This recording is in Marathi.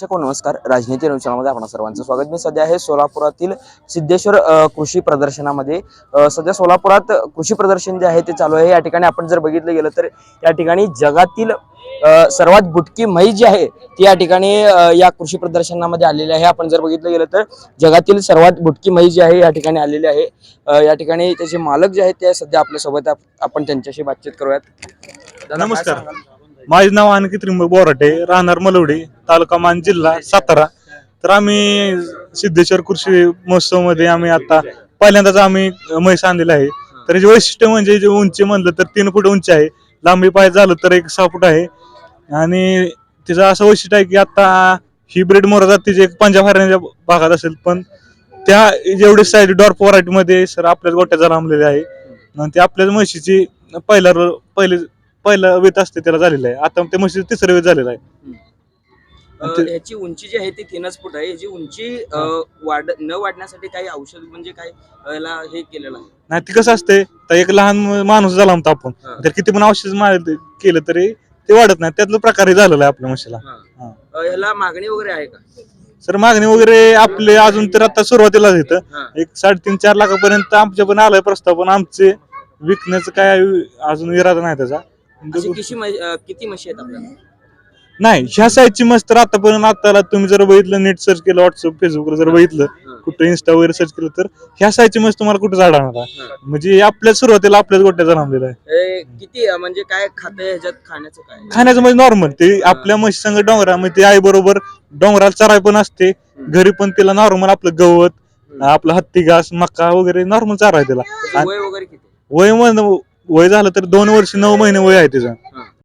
प्रेक्षक हो, नमस्कार. राजनीती न्यूजमध्ये आपण सर्वांचं स्वागत. मी सध्या आहे सोलापुरातील सिद्धेश्वर कृषी प्रदर्शनामध्ये. सध्या सोलापुरात कृषी प्रदर्शन जे आहे ते चालू आहे. या ठिकाणी आपण जर बघितलं गेलं तर या ठिकाणी जगातील सर्वात बुटकी म्हैस जी आहे ती या ठिकाणी या कृषी प्रदर्शनामध्ये आलेली आहे. आपण जर बघितलं गेलं तर जगातील सर्वात बुटकी म्हैस जी आहे या ठिकाणी आलेली आहे. या ठिकाणी त्याचे मालक जे आहेत ते सध्या आपल्यासोबत. आपण त्यांच्याशी बातचीत करूयात. नमस्कार. माझे नाव आणखी त्रिंबक बोराटे राहणार मलवडे तालुका मान जिल्हा सातारा. तर आम्ही सिद्धेश्वर कृषी महोत्सवमध्ये आम्ही आता पहिल्यांदाच आम्ही म्हैस आणलेला आहे. तर याचे वैशिष्ट्य म्हणजे जे उंची म्हणलं तर तीन फूट उंची आहे. लांबी पाय झालं तर एक सहा फूट आहे. आणि तिचं असं वैशिष्ट्य आहे की आता ही ब्रेड मोरा जातीची एक पंजाब हरण्याच्या भागात असेल पण त्या जेवढे साईज डॉर्फ व्हरायटी मध्ये सर आपल्याच गोट्याचा लांबलेले आहे. आणि ते आपल्याच म्हशीची पहिला रो- पहिले पहिलं वेत असते त्याला झालेलं आहे. आता त्या म्हशीचं तिसरं वेत झालेलं आहे. अ, याची उंची जी आहे ती तीनच फूट आहे. याची उंची अ, वाढ न वाढण्यासाठी काही औषध म्हणजे काय अ, याला हे केलेलं आहे? नाही ती कसं असते तर एक लहान माणूस झाला म्हणतो आपण. हा. तर किती पण औषध मार- केलं तरी ते वाढत नाही. त्यातलं प्रकार हे झालेला आहे आपल्या म्हशीला. हा. अ, याला मागणी वगैरे आहे का? सर मागणी वगैरे आपले अजून तर आता सुरुवातीलाच येतं. हा. एक साडेतीन चार लाखापर्यंत आमच्या पण आलाय प्रस्ताव पण आमचे विकण्याचं काय अजून इरादा नाही त्याचा. अशी किशी म्है- अ, किती म्हशी आहेत आपल्याला? नाही ह्या साईजची मस्त तर आतापर्यंत आताला तुम्ही जर बघितलं नेट सर्च केलं व्हॉट्सअप फेसबुकवर जर बघितलं कुठं इन्स्टा वगैरे सर्च केलं तर ह्या साईजची मस्त तुम्हाला कुठं जाणार. म्हणजे आपल्या सुरुवातीला आपल्याच गोट्याचा नांदलेला आहे. किती अ, म्हणजे काय खातं ह्याच्यात? खाण्याचं काय? खाण्याचं म्हणजे नॉर्मल ते आपल्या म्हशी संग डोंगरा म्हणजे आई बरोबर डोंगराला चराय पण असते. घरी पण तिला नॉर्मल आपलं गवत आपलं हत्ती घास मका वगैरे नॉर्मल चारा आहे त्याला त्याचं वय वगैरे किती? वय म्हण- वय झालं तर दोन वर्ष नऊ महिने वय आहे त्याचं